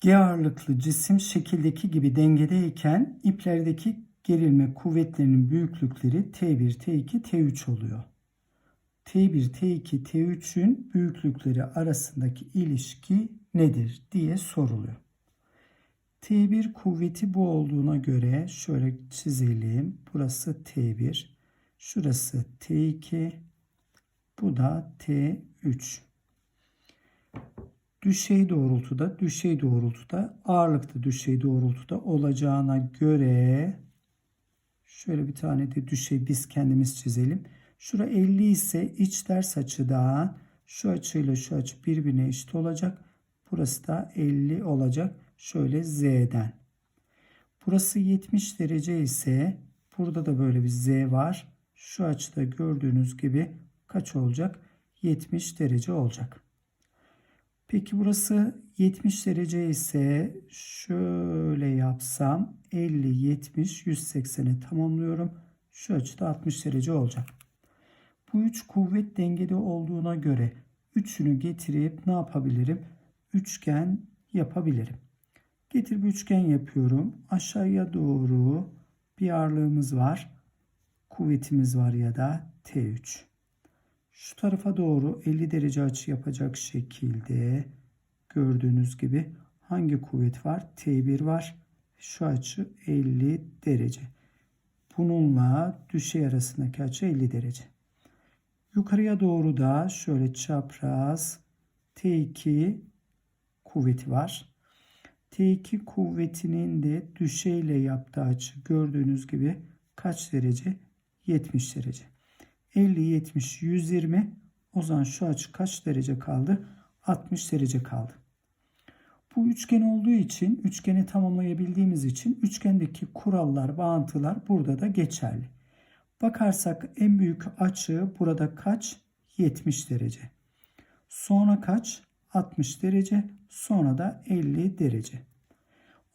G ağırlıklı cisim şekildeki gibi dengedeyken iplerdeki gerilme kuvvetlerinin büyüklükleri T1, T2, T3 oluyor. T1, T2, T3'ün büyüklükleri arasındaki ilişki nedir diye soruluyor. T1 kuvveti bu olduğuna göre şöyle çizelim. Burası T1, şurası T2, bu da T3. Düşey doğrultuda, düşey doğrultuda, ağırlıkta düşey doğrultuda olacağına göre şöyle bir tane de düşey biz kendimiz çizelim. Şura 50 ise iç ters açıda şu açıyla şu açı birbirine eşit olacak. Burası da 50 olacak. Şöyle Z'den. Burası 70 derece ise burada da böyle bir Z var. Şu açıda gördüğünüz gibi kaç olacak? 70 derece olacak. Peki burası 70 derece ise şöyle yapsam 50, 70, 180'e tamamlıyorum. Şu açıda 60 derece olacak. Bu üç kuvvet dengede olduğuna göre üçünü getirip ne yapabilirim? Üçgen yapabilirim. Getir bir üçgen yapıyorum. Aşağıya doğru bir ağırlığımız var. Kuvvetimiz var ya da T3. Şu tarafa doğru 50 derece açı yapacak şekilde gördüğünüz gibi hangi kuvvet var? T1 var. Şu açı 50 derece. Bununla düşey arasındaki açı 50 derece. Yukarıya doğru da şöyle çapraz T2 kuvveti var. T2 kuvvetinin de düşeyle yaptığı açı gördüğünüz gibi kaç derece? 70 derece. 50, 70, 120. O zaman şu açı kaç derece kaldı? 60 derece kaldı. Bu üçgen olduğu için, üçgeni tamamlayabildiğimiz için üçgendeki kurallar, bağıntılar burada da geçerli. Bakarsak en büyük açı burada kaç? 70 derece. Sonra kaç? 60 derece. Sonra da 50 derece.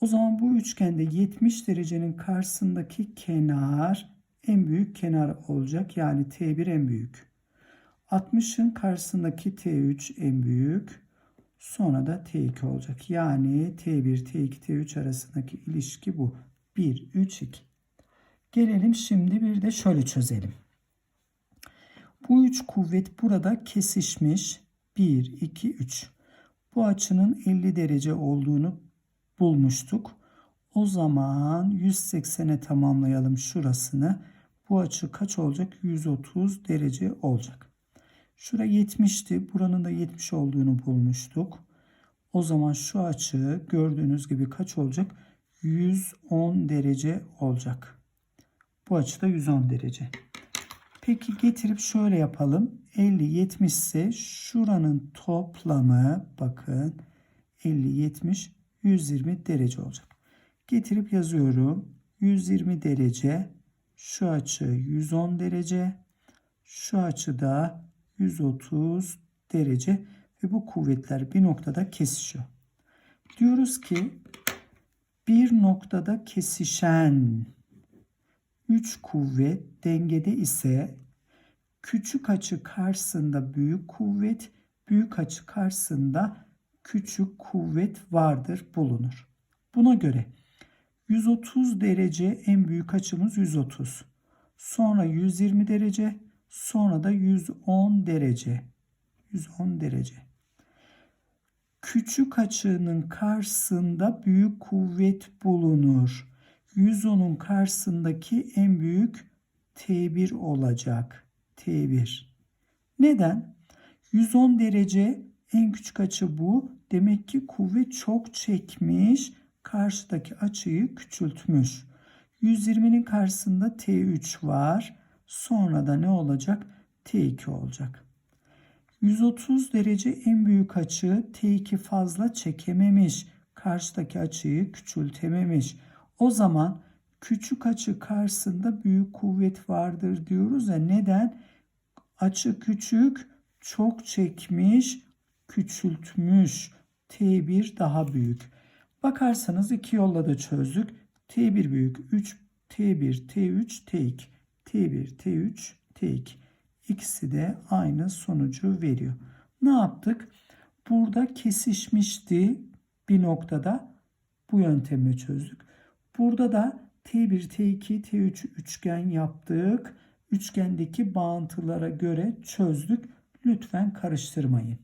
O zaman bu üçgende 70 derecenin karşısındaki kenar en büyük kenar olacak. Yani T1 en büyük. 60'ın karşısındaki T3 en büyük. Sonra da T2 olacak. Yani T1, T2, T3 arasındaki ilişki bu. 1, 3, 2. Gelelim şimdi bir de şöyle çözelim. Bu üç kuvvet burada kesişmiş. 1, 2, 3. Bu açının 50 derece olduğunu bulmuştuk. O zaman 180'e tamamlayalım şurasını. Bu açı kaç olacak? 130 derece olacak. Şura 70'ti. Buranın da 70 olduğunu bulmuştuk. O zaman şu açı gördüğünüz gibi kaç olacak? 110 derece olacak. Bu açı da 110 derece. Peki getirip şöyle yapalım. 50 70 ise şuranın toplamı bakın 50 70 120 derece olacak. Getirip yazıyorum. 120 derece şu açı 110 derece şu açı da 130 derece ve bu kuvvetler bir noktada kesişiyor. Diyoruz ki bir noktada kesişen 3 kuvvet dengede ise küçük açı karşısında büyük kuvvet, büyük açı karşısında küçük kuvvet vardır bulunur. Buna göre 130 derece en büyük açımız 130. Sonra 120 derece, sonra da 110 derece. 110 derece. Küçük açının karşısında büyük kuvvet bulunur. 110'un karşısındaki en büyük T1 olacak. T1. Neden? 110 derece en küçük açı bu. Demek ki kuvvet çok çekmiş. Karşıdaki açıyı küçültmüş. 120'nin karşısında T3 var. Sonra da ne olacak? T2 olacak. 130 derece en büyük açı T2 fazla çekememiş. Karşıdaki açıyı küçültememiş. O zaman küçük açı karşısında büyük kuvvet vardır diyoruz ya. Neden? Açı küçük, çok çekmiş, küçültmüş. T1 daha büyük. Bakarsanız iki yolla da çözdük. T1 büyük 3, T1, T3, T2. T1, T3, T2. İkisi de aynı sonucu veriyor. Ne yaptık? Burada kesişmişti. bir noktada bu yöntemle çözdük. Burada da T1, T2, T3 üçgen yaptık. Üçgendeki bağıntılara göre çözdük. Lütfen karıştırmayın.